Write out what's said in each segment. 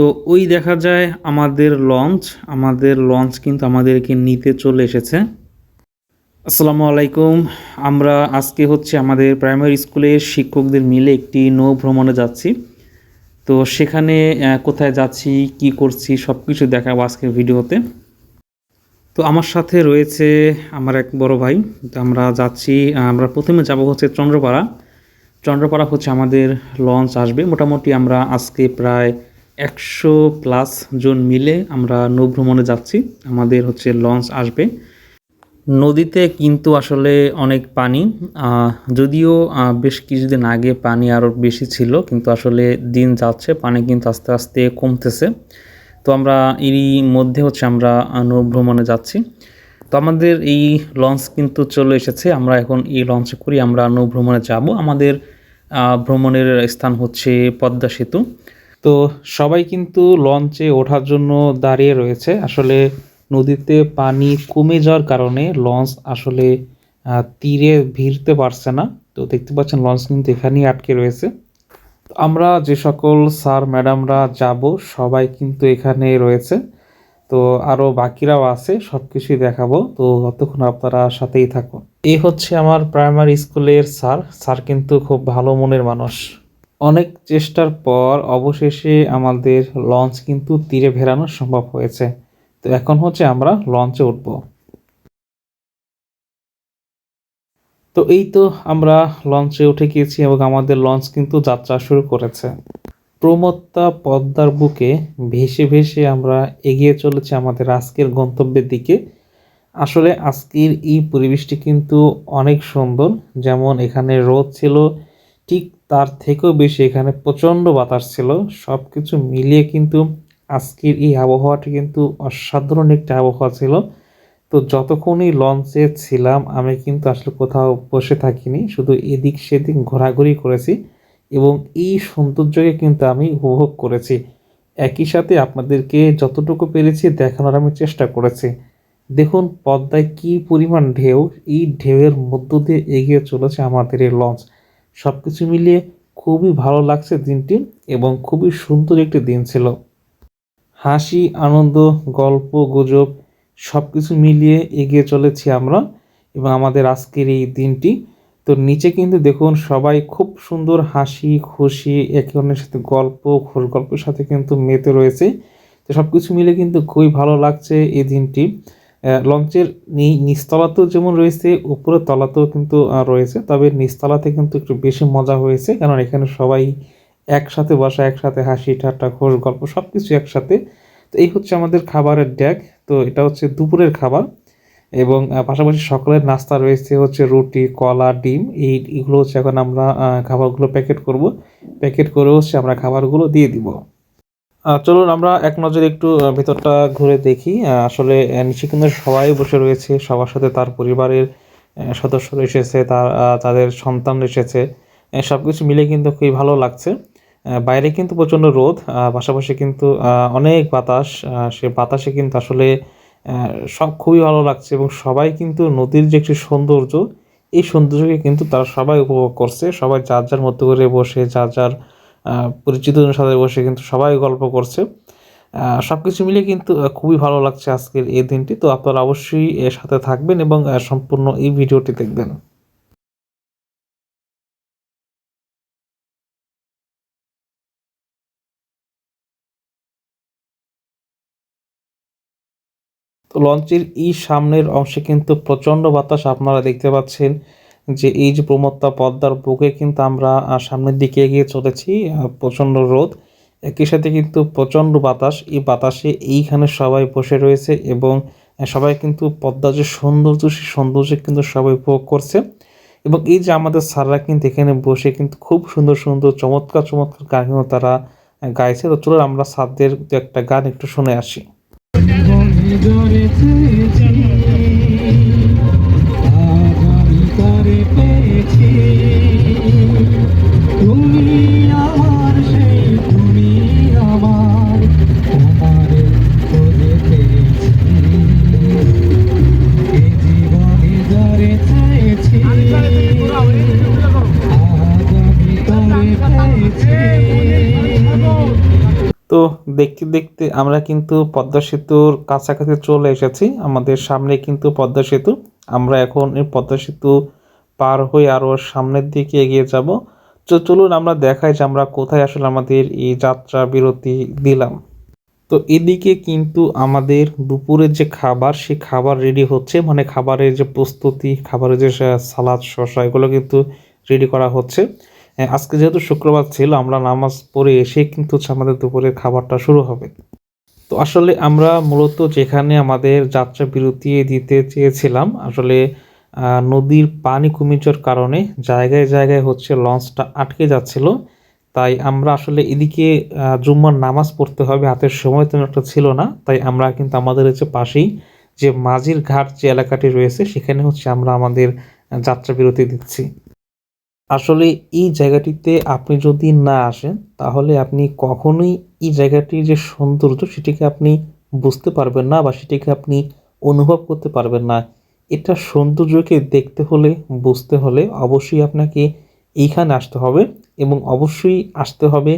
তো ওই দেখা যায় আমাদের লঞ্চ আমাদের লঞ্চ কিন্তু আমাদেরকে নিতে চলে এসেছে। আসসালামু আলাইকুম। আমরা আজকে হচ্ছে আমাদের প্রাইমারি স্কুলের শিক্ষকদের মিলে একটি নৌ ভ্রমণে যাচ্ছি। তো সেখানে কোথায় যাচ্ছি, কি করছি সব কিছু দেখাবো আজকের ভিডিওতে। তো আমার সাথে রয়েছে আমার এক বড় ভাই। তো আমরা যাচ্ছি আমরা প্রথমে যাব হচ্ছে চন্দ্রপাড়া। চন্দ্রপাড়া হচ্ছে আমাদের লঞ্চ আসবে। মোটামুটি আমরা আজকে প্রায় একশো প্লাস জন মিলে আমরা নৌ ভ্রমণে যাচ্ছি। আমাদের হচ্ছে লঞ্চ আসবে। নদীতে কিন্তু আসলে অনেক পানি। যদিও বেশ কিছুদিন আগে পানি আরও বেশি ছিল কিন্তু আসলে দিন যাচ্ছে পানি কিন্তু আস্তে আস্তে কমতেছে। তো আমরা এরই মধ্যে হচ্ছে আমরা আহ, নৌ ভ্রমণে যাচ্ছি। তো আমাদের এই লঞ্চ কিন্তু চলে এসেছে। আমরা এখন এই লঞ্চে করি আমরা নৌ ভ্রমণে যাব। আমাদের ভ্রমণের স্থান হচ্ছে পদ্মা সেতু। তো সবাই কিন্তু লঞ্চে ওঠার জন্য দাঁড়িয়ে রয়েছে। আসলে নদীতে পানি কমে যাওয়ার কারণে লঞ্চ আসলে তীরে ভিড়তে পারছে না। তো দেখতে পাচ্ছেন লঞ্চ কিন্তু এখানেই আটকে রয়েছে। আমরা যে সকল স্যার ম্যাডামরা যাব, সবাই কিন্তু এখানে রয়েছে। তো আরও বাকিরাও আছে সব কিছুই দেখাবো। তো ততক্ষণ আপনারা সাথেই থাকুন। এই হচ্ছে আমার প্রাইমারি স্কুলের স্যার স্যার কিন্তু খুব ভালো মনের মানুষ। অনেক চেষ্টার পর অবশেষে আমাদের লঞ্চ কিন্তু তীরে ভেরানো সম্ভব হয়েছে। তো এখন হচ্ছে আমরা লঞ্চে উঠব। তো এই তো আমরা লঞ্চে উঠে গিয়েছি এবং আমাদের লঞ্চ কিন্তু যাত্রা শুরু করেছে। প্রমত্তা পদ্মার বুকে ভেসে ভেসে আমরা এগিয়ে চলেছি আমাদের আজকের গন্তব্যের দিকে। আসলে আজকের এই পরিবেশটি কিন্তু অনেক সুন্দর। যেমন এখানে রোদ ছিল, ঠিক তার থেকেও বেশি এখানে প্রচণ্ড বাতাস ছিল। সব কিছু মিলিয়ে কিন্তু আজকের এই আবহাওয়াটি কিন্তু অসাধারণ একটা আবহাওয়া ছিল। তো যতক্ষণই লঞ্চে ছিলাম, আমি কিন্তু আসলে কোথাও বসে থাকিনি। শুধু এদিক সেদিক ঘোরাঘুরি করেছি এবং এই সৌন্দর্যকে কিন্তু আমি উপভোগ করেছি। একই সাথে আপনাদেরকে যতটুকু পেরেছি দেখানোর আমি চেষ্টা করেছি। দেখুন, পদ্মায় কি পরিমাণ ঢেউ, এই ঢেউয়ের মধ্য দিয়ে এগিয়ে চলেছে আমাদের এই লঞ্চ। সব কিছু মিলিয়ে খুবই ভালো লাগছে দিনটি এবং খুবই সুন্দর একটি দিন ছিল। হাসি, আনন্দ, গল্প, গুজব সব কিছু মিলিয়ে এগিয়ে চলেছি আমরা এবং আমাদের আজকের এই দিনটি। তো নিচে কিন্তু দেখুন সবাই খুব সুন্দর হাসি, খুশি, একে অন্যের সাথে গল্প, খোশ গল্পের সাথে কিন্তু মেতে রয়েছে। তো সব কিছু মিলে কিন্তু খুবই ভালো লাগছে এই দিনটি। লঞ্চের নিচতলাতেও যেমন রয়েছে, উপরের তলাতেও কিন্তু রয়েছে। তবে নিচতলাতে কিন্তু একটু বেশি মজা হয়েছে। কারণ এখানে সবাই একসাথে বসা, একসাথে হাসি, ঠাট্টা, খোশ গল্প সব কিছু একসাথে। তো এই হচ্ছে আমাদের খাবারের ড্যাগ তো এটা হচ্ছে দুপুরের খাবার। এবং পাশাপাশি সকালের নাস্তা রয়েছে হচ্ছে রুটি, কলা, ডিম। এই, এগুলো হচ্ছে এখন আমরা খাবারগুলো প্যাকেট করব। প্যাকেট করে হচ্ছে আমরা খাবারগুলো দিয়ে দিব। চলুন আমরা এক নজরে একটু ভেতরটা ঘুরে দেখি। আসলে নিচে কিন্তু সবাই বসে রয়েছে সবার সাথে তার পরিবারের আহ, সদস্যরা এসেছে তার তাদের সন্তান এসেছে। সব কিছু মিলে কিন্তু খুবই ভালো লাগছে। বাইরে কিন্তু প্রচণ্ড রোদ পাশাপাশি কিন্তু অনেক বাতাস। সে বাতাসে কিন্তু আসলে সব খুবই ভালো লাগছে এবং সবাই কিন্তু নদীর যে একটি সৌন্দর্য এই সৌন্দর্যকে কিন্তু তারা সবাই উপভোগ করছে। সবাই যার যার মতো করে বসে যার যার পরিচিতজনের সাথে বসে কিন্তু সবাই গল্প করছে। সব কিছু মিলিয়ে কিন্তু খুবই ভালো লাগছে আজকের এই দিনটি। তো আপনারা অবশ্যই এর সাথে থাকবেন এবং সম্পূর্ণ এই ভিডিওটি দেখবেন। তো লঞ্চের এই সামনের অংশে কিন্তু প্রচণ্ড বাতাস আপনারা দেখতে পাচ্ছেন। যে এই যে প্রমত্তা পদ্মার বুকে কিন্তু আমরা সামনের দিকে এগিয়ে চলেছি প্রচণ্ড রোদ। একই সাথে কিন্তু প্রচণ্ড বাতাস। এই বাতাসে এইখানে সবাই বসে রয়েছে এবং সবাই কিন্তু পদ্মার যে সৌন্দর্য, সেই সৌন্দর্য কিন্তু সবাই উপভোগ করছে। এবং এই যে আমাদের স্যাররা কিন্তু এখানে বসে কিন্তু খুব সুন্দর সুন্দর, চমৎকার চমৎকার গান কিন্তু তারা গাইছে। তো চলো আমরা স্যারদের একটা গান একটু শুনে আসি। দেখতে দেখতে আমরা কিন্তু পদ্মা সেতুর কাছাকাছি চলে এসেছি। আমাদের সামনে কিন্তু পদ্মা সেতু। আমরা এখন এই পদ্মা সেতু পার হয়ে আরও সামনের দিকে এগিয়ে যাব। তো চলুন আমরা দেখাই যে আমরা কোথায় আসলে আমাদের এই যাত্রা বিরতি দিলাম। তো এদিকে কিন্তু আমাদের দুপুরের যে খাবার সেই খাবার রেডি হচ্ছে। মানে খাবারের যে প্রস্তুতি, খাবারের যে সালাদ, শসা, এগুলো কিন্তু রেডি করা হচ্ছে। আজকে যেহেতু শুক্রবার ছিল, আমরা নামাজ পড়ে এসে কিন্তু হচ্ছে আমাদের দুপুরের খাবারটা শুরু হবে। তো আসলে আমরা মূলত যেখানে আমাদের যাত্রা বিরতি দিতে চেয়েছিলাম, আসলে নদীর পানি কমে যাওয়ার কারণে জায়গায় জায়গায় হচ্ছে লঞ্চটা আটকে যাচ্ছিল। তাই আমরা আসলে এদিকে জুম্মার নামাজ পড়তে হবে, হাতের সময় তেমন একটা ছিল না। তাই আমরা কিন্তু আমাদের হচ্ছে পাশেই যে মাঝির ঘাট যে এলাকাটি রয়েছে, সেখানে হচ্ছে আমরা আমাদের যাত্রা বিরতি দিচ্ছি। আসলে এই জায়গাটিতে আপনি যদি না আসেন, তাহলে আপনি কখনোই এই জায়গাটির যে সৌন্দর্য, সেটিকে আপনি বুঝতে পারবেন না বা সেটিকে আপনি অনুভব করতে পারবেন না। এটা সৌন্দর্যকে দেখতে হলে, বুঝতে হলে অবশ্যই আপনাকে এইখানে আসতে হবে এবং অবশ্যই আসতে হবে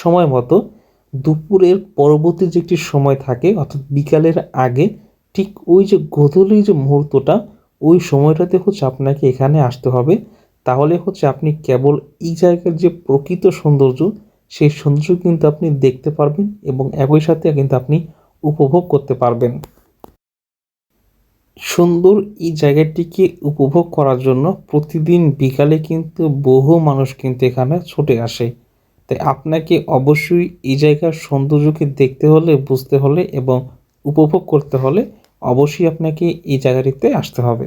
সময় মতো। দুপুরের পরবর্তী যে একটি সময় থাকে, অর্থাৎ বিকালের আগে, ঠিক ওই যে গোধূলির যে মুহূর্তটা, ওই সময়টাতে হচ্ছে আপনাকে এখানে আসতে হবে। তাহলে হচ্ছে আপনি কেবল এই জায়গার যে প্রকৃত সৌন্দর্য, সেই সৌন্দর্য কিন্তু আপনি দেখতে পারবেন এবং একই সাথে কিন্তু আপনি উপভোগ করতে পারবেন। সুন্দর এই জায়গাটিকে উপভোগ করার জন্য প্রতিদিন বিকালে কিন্তু বহু মানুষ কিন্তু এখানে ছুটে আসে। তাই আপনাকে অবশ্যই এই জায়গার সৌন্দর্যকে দেখতে হলে, বুঝতে হলে এবং উপভোগ করতে হলে অবশ্যই আপনাকে এই জায়গাটিতে আসতে হবে।